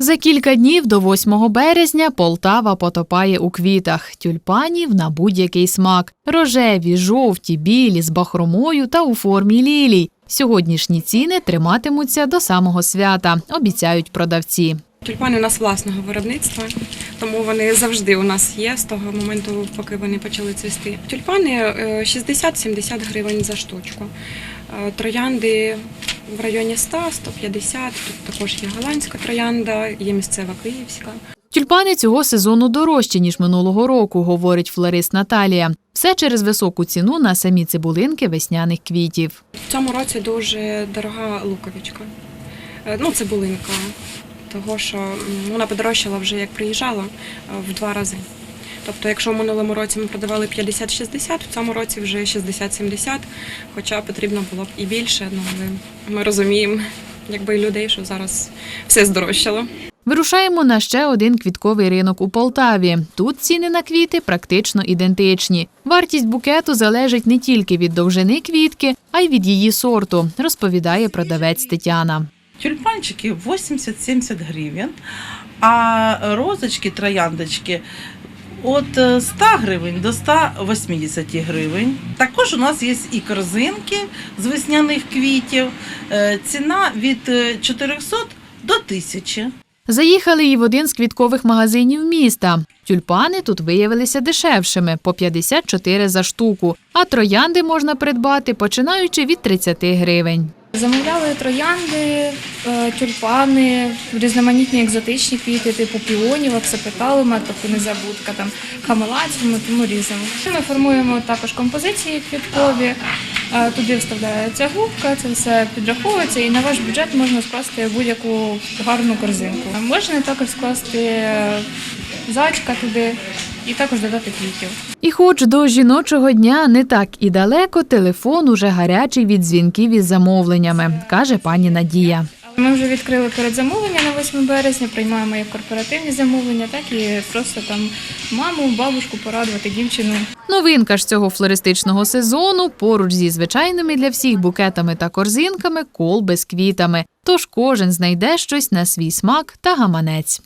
За кілька днів до 8 березня Полтава потопає у квітах тюльпанів на будь-який смак: рожеві, жовті, білі з бахромою та у формі лілій. Сьогоднішні ціни триматимуться до самого свята, обіцяють продавці. Тюльпани у нас власного виробництва, тому вони завжди у нас є з того моменту, поки вони почали цвісти. Тюльпани е, 60-70 гривень за штучку. Е, Троянди в районі 100-150, тут також є голландська троянда, є місцева київська. Тюльпани цього сезону дорожчі, ніж минулого року, говорить флорист Наталія. Все через високу ціну на самі цибулинки весняних квітів. В цьому році дуже дорога луковичка. Е, Ну, цибулинка, того що вона подорожчала вже як приїжджала е, в два рази. Тобто, якщо в минулому році ми продавали 50-60, в цьому році вже 60-70, хоча потрібно було б і більше, ну, але ми розуміємо, якби і людей, що зараз все здорожчало. Вирушаємо на ще один квітковий ринок у Полтаві. Тут ціни на квіти практично ідентичні. Вартість букету залежить не тільки від довжини квітки, а й від її сорту, розповідає продавець Тетяна. Тюльпанчики 80-70 гривень, а розочки, трояндочки е, 100 гривень до 180 гривень. Також у нас є і корзинки з весняних квітів. Е, Ціна від е, 400 до 1000. Заїхали і в один з квіткових магазинів міста. Тюльпани тут виявилися дешевшими по 54 за штуку, а троянди можна придбати починаючи від 30 гривень. Замовляли троянди, е, тюльпани, різноманітні екзотичні квіти, типу піонів, аксапеталума, тобто незабудка, там хамелацію, тому різному. Ми формуємо також композиції квіткові. е, Туди вставляється губка, це все підраховується, і на ваш бюджет можна скласти будь-яку гарну корзинку. Можна також скласти е, зайчика туди і також додати квітів. І хоч до жіночого дня не так і далеко, телефон уже гарячий від дзвінків із замовленнями, каже пані Надія. Ми вже відкрили передзамовлення на 8 березня, приймаємо як корпоративні замовлення, так і просто там маму, бабушку порадувати дівчину. Новинка ж цього флористичного сезону поруч зі звичайними для всіх букетами та корзинками колби з квітами. Тож кожен знайде щось на свій смак та гаманець.